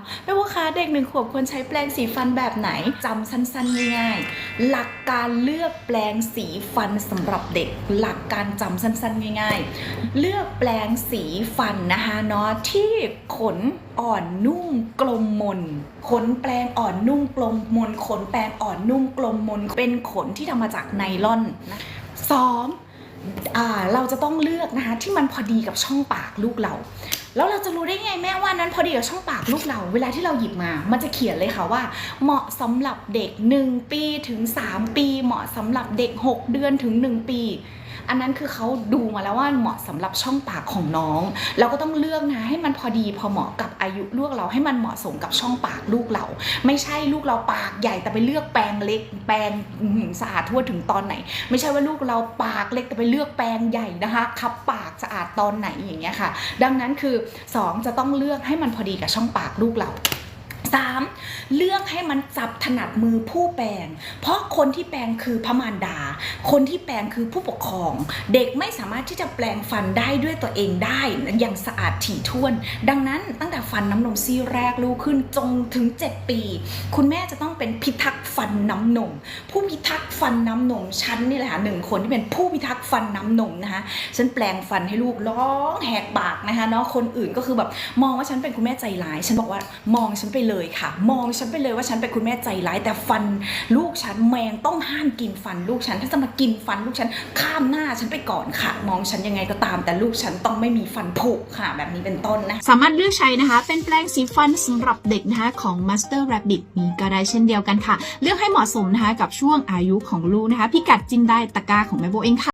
าะไม่ว่าคะเด็กหนึ่งขวบควรใช้แปรงสีฟันแบบไหนจำสั้นๆง่ายๆหลักการเลือกแปรงสีฟันสำหรับเด็ก หลักการจำสั้นๆง่ายๆ เลือกแปรงสีฟันนะคะเนาะที่ขนอ่อนนุ่มกลมมน ขนแปรงอ่อนนุ่มกลมมน ขนแปรงอ่อนนุ่มกลมมน เป็นขนที่ทำมาจากไนลอนนะสองอ่าเราจะต้องเลือกนะคะที่มันพอดีกับช่องปากลูกเราแล้วเราจะรู้ได้ไงแม่ว่านั้นพอดีกับช่องปากลูกเรา เวลาที่เราหยิบมา มันจะเขียนเลยค่ะว่า เหมาะสำหรับเด็ก 1 ปีถึง 3 ปี เหมาะสำหรับเด็ก 6 เดือนถึง 1 ปี อันนั้นคือเขาดูมาแล้วว่าเหมาะสำหรับช่องปากของน้อง เราก็ต้องเลือกนะให้มันพอดีพอเหมาะกับอายุลูกเราให้มันเหมาะสมกับช่องปากลูกเรา ไม่ใช่ลูกเราปากใหญ่แต่ไปเลือกแปรงเล็ก แปรงสะอาดทั่วถึงตอนไหน ไม่ใช่ว่าลูกเราปากเล็กแต่ไปเลือกแปรงใหญ่นะคะคับปากสะอาดตอนไหนอย่างเงี้ยค่ะ ดังนั้นคือ2 จะต้องเลือกให้มันพอดีกับช่องปากลูกเรา 3. เลือกให้มันจับถนัดมือผู้แปลง เพราะคนที่แปลงคือพระมารดา คนที่แปลงคือผู้ปกครอง เด็กไม่สามารถที่จะแปลงฟันได้ด้วยตัวเองได้อย่างสะอาดถี่ถ้วน ดังนั้นตั้งแต่ฟันน้ำนมซี่แรกลูกขึ้นจงถึง 7 ปี คุณแม่จะต้องเป็นพิทักษ์ ฟันน้ำนม ผู้พิทักษ์ฟันน้ำนมฉันนี่แหละค่ะหนึ่งคนที่เป็นผู้พิทักษ์ฟันน้ำนมนะคะฉันแปลงฟันให้ลูกร้องแหกปากนะคะเนาะคนอื่นก็คือแบบมองว่าฉันเป็นคุณแม่ใจร้าย ฉันบอกว่ามองฉันไปเลยค่ะ มองฉันไปเลยว่าฉันเป็นคุณแม่ใจร้าย แต่ฟันลูกฉันแมงต้องห้ามกินฟันลูกฉัน ถ้าจะมากินฟันลูกฉันข้ามหน้าฉันไปก่อนค่ะ มองฉันยังไงก็ตาม แต่ลูกฉันต้องไม่มีฟันผุค่ะ แบบนี้เป็นต้นนะสามารถเลือกใช้นะคะ เป็นแปรงสีฟันสำหรับเด็กนะคะของ Master Rabbit นี้ก็ได้เช่นเดียวกันค่ะเลืือกให้เหมาะสมนะคะกับช่วงอายุของลูกนะคะพิกัดจิ้มได้ตะกาของแม่โบเองค่ะ